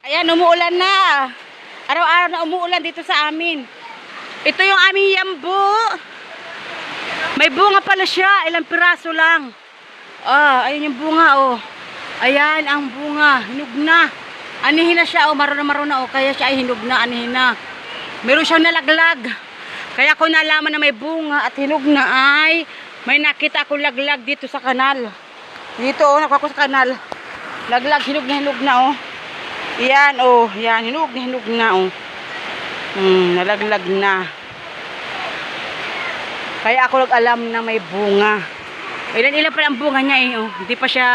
Ayan, umuulan na. Araw-araw na umuulan dito sa amin. Ito yung aming yambu. May bunga pala siya. Ilang piraso lang. Ah, ayun yung bunga, oh. Ayan, ang bunga. Hinog na. Anihin na siya, oh. Maro na maro na, oh. Kaya siya ay hinog na, anihin na. Meron siyang nalaglag. Kaya ko nalaman na may bunga at hinog na ay may nakita ako laglag dito sa kanal. Dito, oh, nakuha ko sa kanal. Laglag, hinog na hinog na, oh. Yan, oh. Yan, hinog na hinog na, oh. Hmm, nalaglag na. Kaya ako nag-alam na may bunga. Ilan-ilan pa lang bunga niya, eh, oh. Hindi pa siya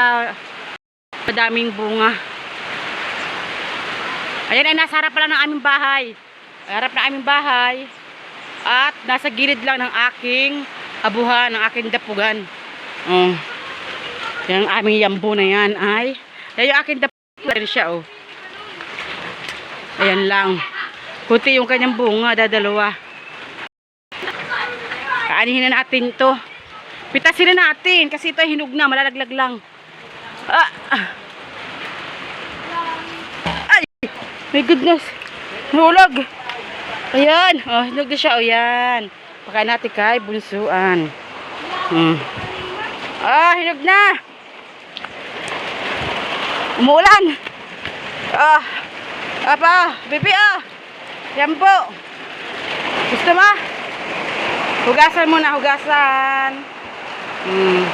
madaming bunga. Ayan ay nasa harap pa lang ng aming bahay. Harap ng aming bahay. At nasa gilid lang ng aking abuhan, ng aking dapugan. Oh. Yung aming yambo na yan ay. Yan yung aking dapugan siya oh. Ayan lang. Kunti yung kanyang bunga, dadalawa. Kaanihin na natin to. Pitasin na natin kasi ito ay hinog na, malalaglag lang. Ah. Ay! My goodness. Hulog. Ayan. Oh, hinog na siya. O yan. Pakain natin kay bunsuan. Hmm. Ah, hinog na. Umuulan. Ah. Apa, bibi ah. Yan po. Gusto mo? Hugasan mo na, hugasan. Hmm.